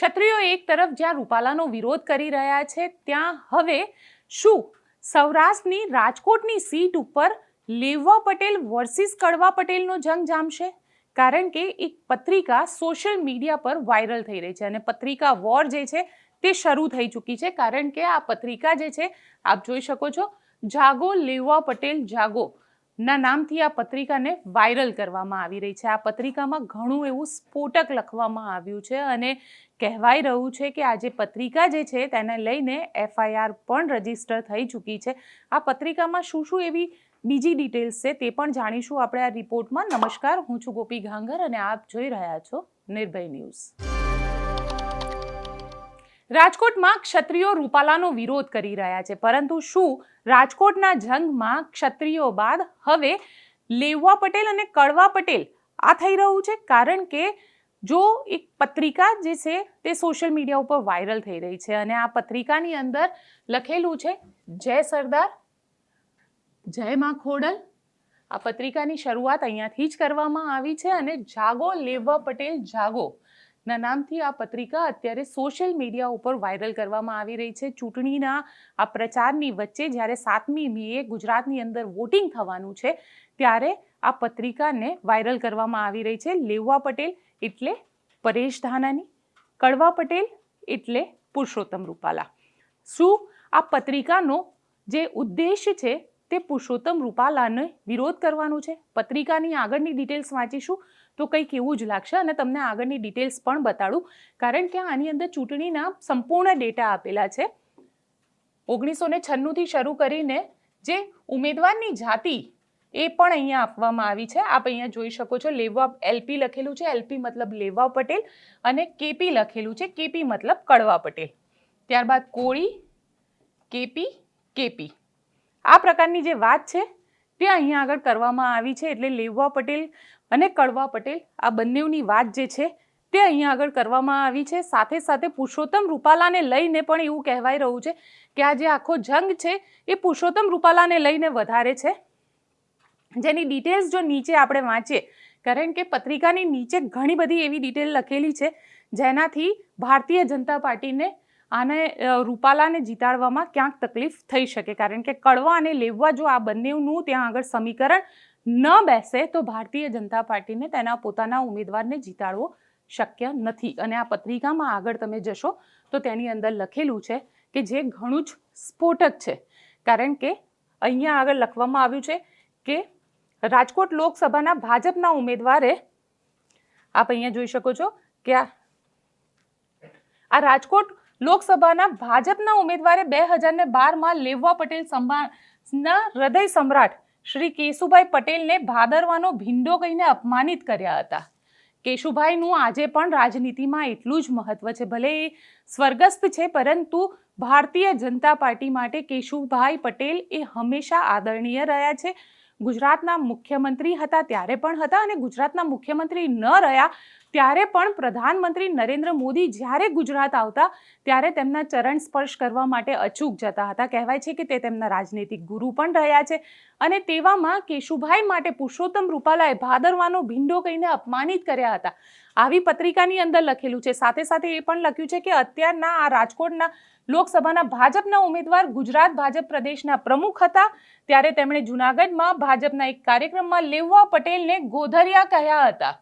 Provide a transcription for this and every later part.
ક્ષત્રિયો એક તરફ જ્યાં રૂપાલાનો વિરોધ કરી રહ્યા છે, ત્યાં હવે શું? સૌરાષ્ટ્રની રાજકોટની સીટ ઉપર લેવા પટેલ વર્સિસ કડવા પટેલનો જંગ જામશે? કારણ કે એક પત્રિકા સોશિયલ મીડિયા પર વાયરલ થઈ રહી છે અને પત્રિકા વોર જે છે તે શરૂ થઈ ચૂકી છે. કારણ કે આ પત્રિકા જે છે, આપ જોઈ શકો છો, જાગો લેવા પટેલ જાગો. ના નામથી આ પત્રિકાને વાયરલ કરવામાં આવી રહી છે. આ પત્રિકામાં ઘણું એવું સ્ફોટક લખવામાં આવ્યું છે અને કહેવાઈ રહ્યું છે કે આ જે પત્રિકા જે છે તેને લઈને એફઆઈઆર પણ રજિસ્ટર થઈ ચૂકી છે. આ પત્રિકામાં શું શું એવી બીજી ડિટેલ્સ છે તે પણ જાણીશું. આપણે આ રિપોર્ટમાં નમસ્કાર, હું છું ગોપી ઘાંગર અને આપ જોઈ રહ્યા છો નિર્ભય ન્યૂઝ. રાજકોટમાં ક્ષત્રિયો રૂપાલાનો વિરોધ કરી રહ્યા છે. પરંતુ શું રાજકોટના જંગમાં ક્ષત્રિયો બાદ હવે લેવા પટેલ અને કડવા પટેલ આ થઈ રહ્યું છે? કારણ કે જો એક પત્રિકા જે છે તે સોશિયલ મીડિયા ઉપર વાયરલ થઈ રહી છે અને આ પત્રિકાની અંદર લખેલું છે, જય સરદાર, જય માં ખોડલ. આ પત્રિકાની શરૂઆત અહીંયાથી જ કરવામાં આવી છે અને જાગો લેવા પટેલ, જાગો. ના, નામથી આ પત્રિકા અત્યારે સોશિયલ મીડિયા ઉપર વાયરલ કરવામાં આવી રહી છે. ચૂંટણીના આ પ્રચારની વચ્ચે જ્યારે સાતમી મેએ ગુજરાતની અંદર વોટિંગ થવાનું છે, ત્યારે આ પત્રિકાને વાયરલ કરવામાં આવી રહી છે. લેવા પટેલ એટલે પરેશ ધાનાની, કડવા પટેલ એટલે પુરુષોત્તમ રૂપાલા. શું આ પત્રિકાનો જે ઉદ્દેશ છે તે પુરુષોત્તમ રૂપાલાને વિરોધ કરવાનું છે. પત્રિકાની આગળની ડિટેલ્સ વાંચીશું તો કંઈક એવું જ લાગશે અને તમને આગળની ડિટેલ્સ પણ બતાડું. કારણ કે આની અંદર ચૂંટણીના સંપૂર્ણ ડેટા આપેલા છે. ઓગણીસો ને છન્નુંથી શરૂ કરીને જે ઉમેદવારની જાતિ એ પણ અહીંયા આપવામાં આવી છે. આપ અહીંયા જોઈ શકો છો લેવા એલપી લખેલું છે. એલપી મતલબ લેવા પટેલ અને કેપી લખેલું છે. કેપી મતલબ કડવા પટેલ. ત્યારબાદ કોળી, કેપી કેપી. આ પ્રકારની જે વાત છે તે અહીંયા આગળ કરવામાં આવી છે એટલે લેવવા પટેલ અને કડવા પટેલ, આ બંનેની વાત જે છે, તે અહીંયા આગળ કરવામાં આવી છે. સાથે સાથે પુરુષોત્તમ રૂપાલાને લઈને પણ એવું કહેવાય રહ્યું છે કે આ જે આખો જંગ છે, એ પુરુષોત્તમ રૂપાલાને લઈને વધારે છે. જેની ડિટેલ્સ જો નીચે આપણે વાંચીએ, કારણ કે પત્રિકાની નીચે ઘણી બધી એવી ડિટેલ લખેલી છે, જેનાથી ભારતીય જનતા પાર્ટીને આને રૂપાલાને જીતાડવામાં ક્યાંક તકલીફ થઈ શકે. કારણ કે કડવા અને લેવવા જો આ બંનેનું ત્યાં આગળ સમીકરણ ન બેસે, તો ભારતીય જનતા પાર્ટીને તેના પોતાના ઉમેદવારને જીતાડવો શક્ય નથી. અને આ પત્રિકામાં આગળ તમે જશો, તો તેની અંદર લખેલું છે કે જે ઘણું જ સ્ફોટક છે. કારણ કે અહીંયા આગળ લખવામાં આવ્યું છે કે રાજકોટ લોકસભાના ભાજપના ઉમેદવારે, આપ અહીંયા જોઈ શકો છો કે આ આ રાજકોટ લોકસભાના ભાજપના ઉમેદવારે બે હજારને બારમાં લેવવા પટેલ સંભાળના હૃદય સમ્રાટ શ્રી કેશુભાઈ પટેલને ભાદરવાનો ભીંડો કહીને અપમાનિત કર્યા હતા. કેશુભાઈનું આજે પણ રાજનીતિમાં એટલું જ મહત્વ છે. ભલે એ સ્વર્ગસ્થ છે, પરંતુ ભારતીય જનતા પાર્ટી માટે કેશુભાઈ પટેલ એ હંમેશા આદરણીય રહ્યા છે. ગુજરાતના મુખ્યમંત્રી હતા ત્યારે પણ હતા અને ગુજરાતના મુખ્યમંત્રી ન રહ્યા ત્યારે પણ પ્રધાનમંત્રી નરેન્દ્ર મોદી જ્યારે ગુજરાત આવતા, ત્યારે તેમના ચરણ સ્પર્શ કરવા માટે અચૂક જતા હતા. કહેવાય છે કે તે તેમના રાજનૈતિક ગુરુ પણ રહ્યા છે અને તેવામાં કેશુભાઈ માટે પુરુષોત્તમ રૂપાલાએ ભાદરવાનો ભીંડો કહીને અપમાનિત કર્યા હતા. આવી પત્રિકાની અંદર લખેલું છે. સાથે સાથે એ પણ લખ્યું છે કે અત્યારના આ રાજકોટના લોકસભાના ભાજપના ઉમેદવાર ગુજરાત ભાજપ પ્રદેશના પ્રમુખ હતા. ત્યારે તેમણે જૂનાગઢમાં ભાજપના એક કાર્યક્રમમાં લેવવા પટેલને ગોધરિયા કહ્યા હતા.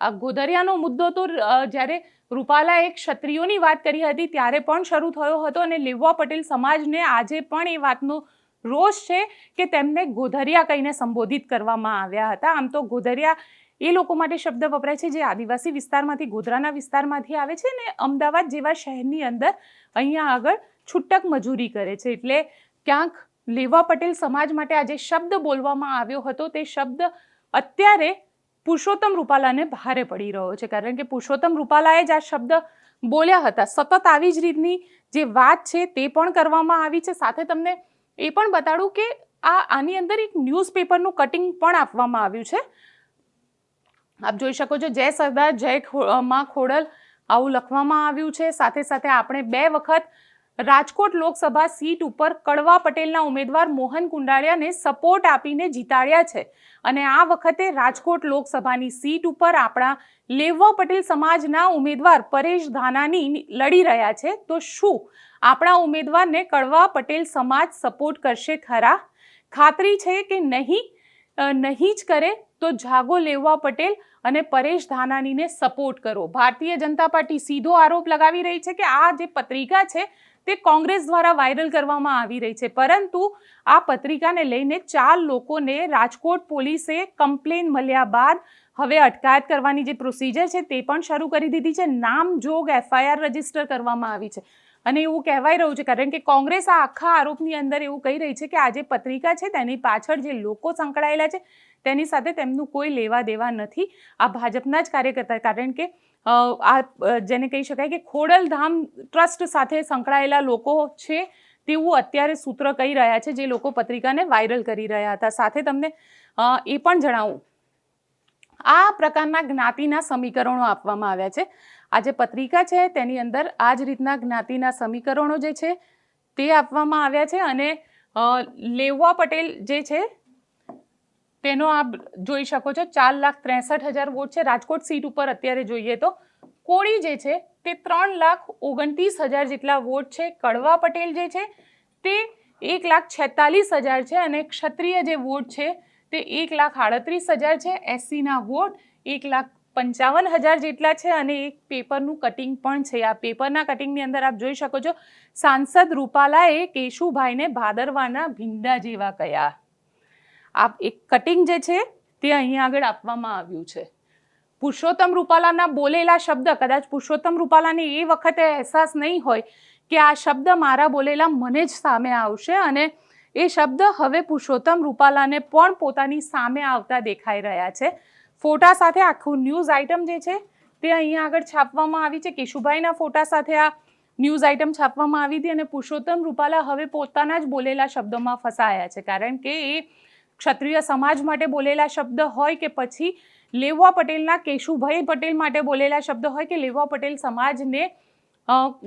આ ગોધરિયાનો મુદ્દો તો જ્યારે રૂપાલાએ ક્ષત્રિયોની વાત કરી હતી, ત્યારે પણ શરૂ થયો હતો અને લેવા પટેલ સમાજને આજે પણ એ વાતનો રોષ છે કે તેમને ગોધરિયા કહીને સંબોધિત કરવામાં આવ્યા હતા. આમ તો ગોધરિયા એ લોકો માટે શબ્દ વપરાય છે જે આદિવાસી વિસ્તારમાંથી, ગોધરાના વિસ્તારમાંથી આવે છે ને અમદાવાદ જેવા શહેરની અંદર અહીંયા આગળ છૂટક મજૂરી કરે છે. એટલે ક્યાંક લેવા પટેલ સમાજ માટે આજે શબ્દ બોલવામાં આવ્યો હતો. તે શબ્દ અત્યારે પુરુષોત્તમ રૂપાલાને ભારે પડી રહ્યો છે, કારણ કે પુરુષોત્તમ રૂપાલાએ જ આ શબ્દ બોલ્યા હતા. સતત આવી જ રીતની જે વાત છે તે પણ કરવામાં આવી છે. સાથે તમને એ પણ બતાડું કે આ આની અંદર એક ન્યૂઝપેપરનું કટિંગ પણ આપવામાં આવ્યું છે. આપ જોઈ શકો છો, જય સરદાર, જય માં ખોડલ, આવું લખવામાં આવ્યું છે. સાથે સાથે આપણે બે વખત રાજકોટ લોકસભા સીટ ઉપર કડવા પટેલના ઉમેદવાર મોહન કુંડાળિયાને સપોર્ટ આપીને જીતાડ્યા છે. અને આ વખતે રાજકોટ લોકસભાની સીટ ઉપર આપણા લેવો પટેલ સમાજના ઉમેદવાર પરેશ ધાનાની લડી રહ્યા છે. તો શું આપણા ઉમેદવારને કડવા પટેલ સમાજ સપોર્ટ કરશે ખરા? ખાતરી છે કે નહીં? નહીં જ કરે તો જાગો લેવા પટેલ અને પરેશ ધાનાનીને સપોર્ટ કરો. ભારતીય જનતા પાર્ટી સીધો આરોપ લગાવી રહી છે કે આ જે પત્રિકા છે તે કોંગ્રેસ દ્વારા વાયરલ કરવામાં આવી રહી છે. પરંતુ આ પત્રિકાને લઈને ચાર લોકોને રાજકોટ પોલીસે કમ્પ્લેન મળ્યા બાદ હવે અટકાયત કરવાની જે પ્રોસિજર છે તે પણ શરૂ કરી દીધી છે. નામજોગ એફઆઈઆર રજિસ્ટર કરવામાં આવી છે. અને એવું કહેવાય રહ્યું છે કારણ કે કોંગ્રેસ આ આખા આરોપની અંદર એવું કહી રહી છે કે આ જે પત્રિકા છે તેની પાછળ જે લોકો સંકળાયેલા છે તેની સાથે તેમનું કોઈ લેવા દેવા નથી. આ ભાજપના જ કાર્યકર્તા કારણ કે આ જેને કહી શકાય કે ખોડલધામ ટ્રસ્ટ સાથે સંકળાયેલા લોકો છે તેવું અત્યારે સૂત્ર કહી રહ્યા છે, જે લોકો પત્રિકાને વાયરલ કરી રહ્યા હતા. સાથે તમને એ પણ જણાવું. આ પ્રકારના જ્ઞાતિના સમીકરણો આપવામાં આવ્યા છે. આ જે પત્રિકા છે, તેની અંદર આ જ રીતના જ્ઞાતિના સમીકરણો જે છે, તે આપવામાં આવ્યા છે અને લેવા પટેલ જે છે તેનો આપ જોઈ શકો છો ચાર લાખ ત્રેસઠ હજાર વોટ છે. રાજકોટ સીટ ઉપર અત્યારે જોઈએ તો કોળી જે છે તે ત્રણ લાખ ઓગણત્રીસ હજાર જેટલા વોટ છે. કડવા પટેલ જે છે તે એક લાખ છેતાલીસ હજાર છે અને ક્ષત્રિય જે વોટ છે તે એક લાખ આડત્રીસ હજાર છે. એસસીના વોટ એક લાખ પંચાવન હજાર જેટલા છે અને એક પેપરનું કટિંગ પણ છે. આ પેપરના કટિંગની અંદર આપ જોઈ શકો છો સાંસદ રૂપાલાએ કેશુભાઈને ભાદરવાના ભીંડા જેવા કયા. આ એક કટિંગ જે છે, તે અહીં આગળ આપવામાં આવ્યું છે. પુરુષોત્તમ રૂપાલાના બોલેલા શબ્દ, કદાચ પુરુષોત્તમ રૂપાલાને એ વખતે અહેસાસ નહીં હોય કે આ શબ્દ મારા બોલેલા મને જ સામે આવશે અને એ શબ્દ હવે પુરુષોત્તમ રૂપાલાને પણ પોતાની સામે આવતા દેખાઈ રહ્યા છે. ફોટા સાથે આખું ન્યૂઝ આઇટમ જે છે, તે અહીંયા આગળ છાપવામાં આવી છે. કેશુભાઈના ફોટા સાથે આ ન્યૂઝ આઇટમ છાપવામાં આવી હતી અને પુરુષોત્તમ રૂપાલા હવે પોતાના જ બોલેલા શબ્દોમાં ફસાયા છે. કારણ કે એ ક્ષત્રિય સમાજ માટે બોલેલા શબ્દ હોય કે પછી લેવા પટેલના કેશુભાઈ પટેલ માટે બોલેલા શબ્દ હોય કે લેવા પટેલ સમાજને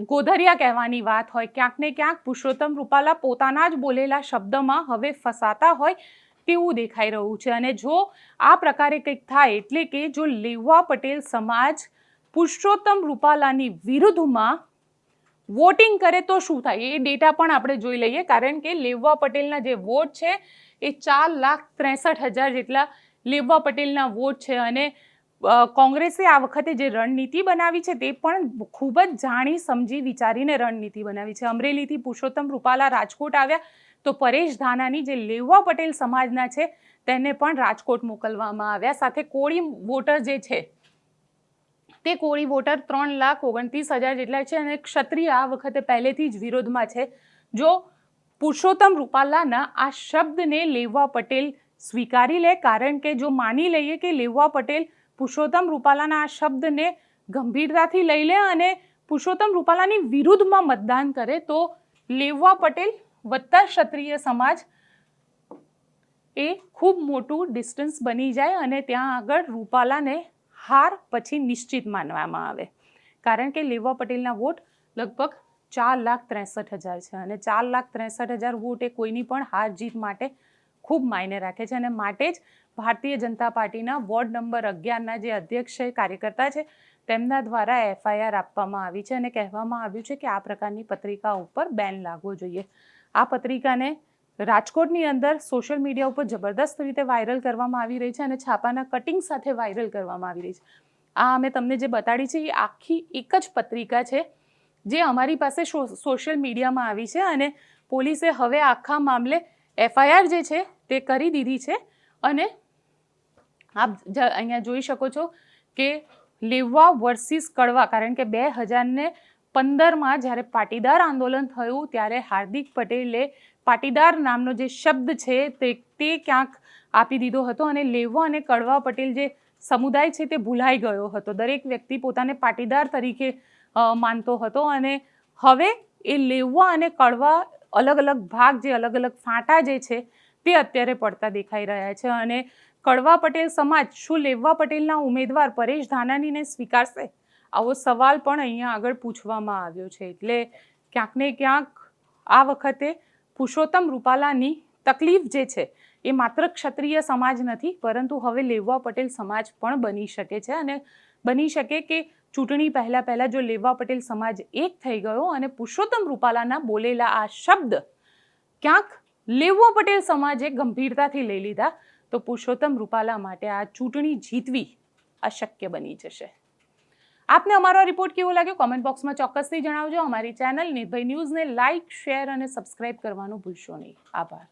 ગોધરિયા કહેવાની વાત હોય, ક્યાંક ને ક્યાંક પુરુષોત્તમ રૂપાલા પોતાના જ બોલેલા શબ્દમાં હવે ફસાતા હોય તેવું દેખાઈ રહ્યું છે. અને જો આ પ્રકારે કંઈક થાય એટલે કે જો લેવા પટેલ સમાજ પુરુષોત્તમ રૂપાલાની વિરુદ્ધમાં વોટિંગ કરે તો શું થાય? એ ડેટા પણ આપણે જોઈ લઈએ. કારણ કે લેવા પટેલના જે વોટ છે એ ચાર લાખ ત્રેસઠ હજાર જેટલા લેબવા પટેલના વોટ છે અને કોંગ્રેસે આ વખતે જે રણનીતિ બનાવી છે તે પણ ખૂબ જ જાણી સમજી વિચારીને રણનીતિ બનાવી છે. અમરેલીથી પુરુષોત્તમ રૂપાલા રાજકોટ આવ્યા તો પરેશ ધાનાની જે લેવા પટેલ સમાજના છે તેને પણ રાજકોટ મોકલવામાં આવ્યા. સાથે કોળી વોટર જે છે તે કોળી વોટર ત્રણ લાખ ઓગણત્રીસ હજાર જેટલા છે અને ક્ષત્રિય આ વખતે પહેલેથી જ વિરોધમાં છે. જો પુરુષોત્તમ રૂપાલાના આ શબ્દને લેવા પટેલ સ્વીકારી લે, કારણ કે જો માની લઈએ કે લેવા પટેલ પુરુષોત્તમ રૂપાલાના આ શબ્દને ગંભીરતાથી લઈ લે અને પુરુષોત્તમ રૂપાલાની વિરુદ્ધમાં મતદાન કરે, તો લેવા પટેલ વત્તા ક્ષત્રિય સમાજ એ ખૂબ મોટું ડિસ્ટન્સ બની જાય અને ત્યાં આગળ રૂપાલાને હાર પછી નિશ્ચિત માનવામાં આવે. કારણ કે લેવા પટેલના વોટ લગભગ ચાર લાખ ત્રેસઠ હજાર છે અને ચાર લાખ ત્રેસઠ હજાર વોટ એ કોઈની પણ હાર જીત માટે ખૂબ માયને રાખે છે અને માટે જ ભારતીય જનતા પાર્ટીના વોર્ડ નંબર અગિયારના જે અધ્યક્ષ છે, કાર્યકર્તા છે, તેમના દ્વારા એફઆઈઆર આપવામાં આવી છે અને કહેવામાં આવ્યું છે કે આ પ્રકારની પત્રિકા ઉપર બેન લાગવો જોઈએ. આ પત્રિકાને રાજકોટની અંદર સોશિયલ મીડિયા ઉપર જબરદસ્ત રીતે વાયરલ કરવામાં આવી રહી છે અને છાપાના કટિંગ સાથે વાયરલ કરવામાં આવી રહી છે. આ અમે તમને જે બતાડી છે, એ આખી એક જ પત્રિકા છે જે અમારી પાસે સોશિયલ મીડિયામાં આવી છે અને પોલીસે હવે આખા મામલે એફઆઈઆર જે છે તે કરી દીધી છે અને આપ અહીંયા જોઈ શકો છો કે લેવા વર્સિસ કડવા, કારણ કે બે હજારને પંદરમાં જ્યારે પાટીદાર આંદોલન થયું ત્યારે હાર્દિક પટેલે પાટીદાર નામનો જે શબ્દ છે તે તે ક્યાંક આપી દીધો હતો અને લેવા અને કડવા પટેલ જે સમુદાય છે તે ભૂલાઈ ગયો હતો. દરેક વ્યક્તિ પોતાને પાટીદાર તરીકે માનતો હતો અને હવે એ લેવા અને કડવા અલગ અલગ ભાગ જે અલગ અલગ ફાંટા જે છે તે અત્યારે પડતા દેખાઈ રહ્યા છે અને કડવા પટેલ સમાજ શું લેવા પટેલના ઉમેદવાર પરેશ ધાનાનીને સ્વીકારશે? આવો સવાલ પણ અહીંયા આગળ પૂછવામાં આવ્યો છે. એટલે ક્યાંક ને ક્યાંક આ વખતે પુરુષોત્તમ રૂપાલાની તકલીફ જે છે એ માત્ર ક્ષત્રિય સમાજ નથી, પરંતુ હવે લેવા પટેલ સમાજ પણ બની શકે છે અને બની શકે કે ચૂંટણી પહેલાં પહેલાં જો લેવા પટેલ સમાજ એક થઈ ગયો અને પુરુષોત્તમ રૂપાલાના બોલેલા આ શબ્દ ક્યાંક લેવો પટેલ સમાજે ગંભીરતાથી લઈ લીધા, તો પુરુષોત્તમ રૂપાલા માટે આ ચૂંટણી જીતવી અશક્ય બની જશે. આપને અમારો રિપોર્ટ કેવો લાગ્યો? કોમેન્ટ બોક્સમાં ચોક્કસથી જણાવજો. અમારી ચેનલ નિર્ભય ન્યૂઝને લાઇક શેર અને સબસ્ક્રાઇબ કરવાનું ભૂલશો નહીં. આભાર.